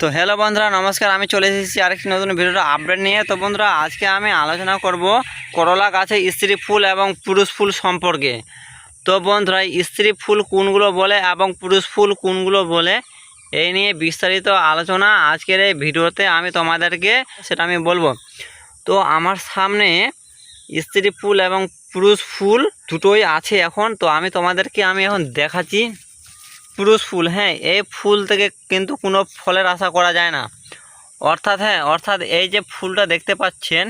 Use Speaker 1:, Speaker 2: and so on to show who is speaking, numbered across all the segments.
Speaker 1: তো হ্যালো বন্ধুরা, নমস্কার। আমি চলে এসেছি আরেকটি নতুন ভিডিওটা আপডেট নিয়ে। তো বন্ধুরা, আজকে আমি আলোচনা করব করলা গাছে স্ত্রী ফুল এবং পুরুষ ফুল সম্পর্কে। তো বন্ধুরা, স্ত্রী ফুল কোনগুলো বলে এবং পুরুষ ফুল কোনগুলো বলে, এই নিয়ে বিস্তারিত আলোচনা আজকের এই ভিডিওতে আমি তোমাদেরকে, সেটা আমি বলব। তো আমার সামনে স্ত্রী ফুল এবং পুরুষ ফুল দুটোই আছে এখন। তো আমি তোমাদেরকে, আমি এখন দেখাচ্ছি। পুরুষ ফুল হ্যাঁ এই ফুল থেকে কিন্তু কোনো ফলের আশা করা যায় না। অর্থাৎ হ্যাঁ অর্থাৎ এই যে ফুলটা দেখতে পাচ্ছেন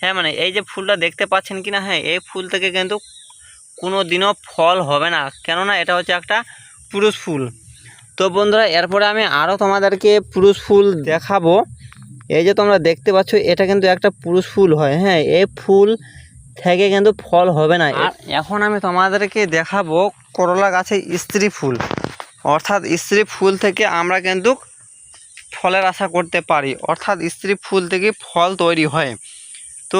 Speaker 1: হ্যাঁ মানে এই যে ফুলটা দেখতে পাচ্ছেন কি না হ্যাঁ এই ফুল থেকে কিন্তু কোনো দিনও ফল হবে না। কেননা এটা হচ্ছে একটা পুরুষ ফুল। তো বন্ধুরা, এরপরে আমি আরও তোমাদেরকে পুরুষ ফুল দেখাবো। এই যে তোমরা দেখতে পাচ্ছ, এটা কিন্তু একটা পুরুষ ফুল হয় হ্যাঁ এই ফুল থেকে কিন্তু ফল হবে না। এখন আমি তোমাদেরকে দেখাবো করলা গাছের স্ত্রী ফুল। অর্থাৎ স্ত্রী ফুল থেকে আমরা কিন্তু ফলের আশা করতে পারি। অর্থাৎ স্ত্রী ফুল থেকে ফল তৈরি হয়। তো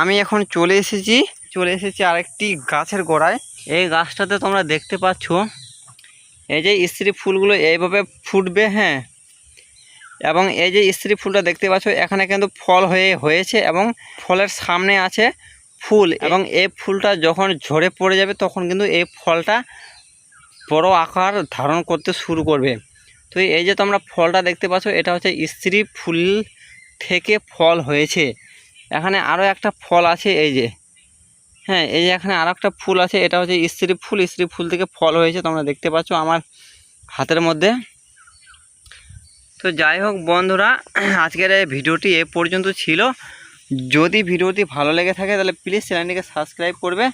Speaker 1: আমি এখন চলে এসেছি চলে এসেছি আরেকটি গাছের গোড়ায়। এই গাছটাতে তোমরা দেখতে পাচ্ছ, এই যে স্ত্রী ফুলগুলো এইভাবে ফুটবে হ্যাঁ। এবং এই যে স্ত্রী ফুলটা দেখতে পাচ্ছ, এখানে কিন্তু ফল হয়ে, হয়েছে এবং ফলের সামনে আছে ফুল। এবং এই ফুলটা যখন ঝরে পড়ে যাবে, তখন কিন্তু এই ফলটা বড় আকার ধারণ করতে শুরু করবে। তো এই যে তোমরা ফলটা দেখতে পাচ্ছ, এটা হচ্ছে স্ত্রী ফুল থেকে ফল হয়েছে। এখানে আরও একটা ফল আছে, এই যে। হ্যাঁ এই যে এখানে আরও একটা ফুল আছে, এটা হচ্ছে স্ত্রী ফুল। স্ত্রী ফুল থেকে ফল হয়েছে, তোমরা দেখতে পাচ্ছ আমার হাতের মধ্যে। তো যাই হোক বন্ধুরা, আজকের এই ভিডিওটি এ পর্যন্ত ছিল। যদি ভিডিওটি ভালো লেগে থাকে, তাহলে প্লিজ চ্যানেলটিকে সাবস্ক্রাইব করবে।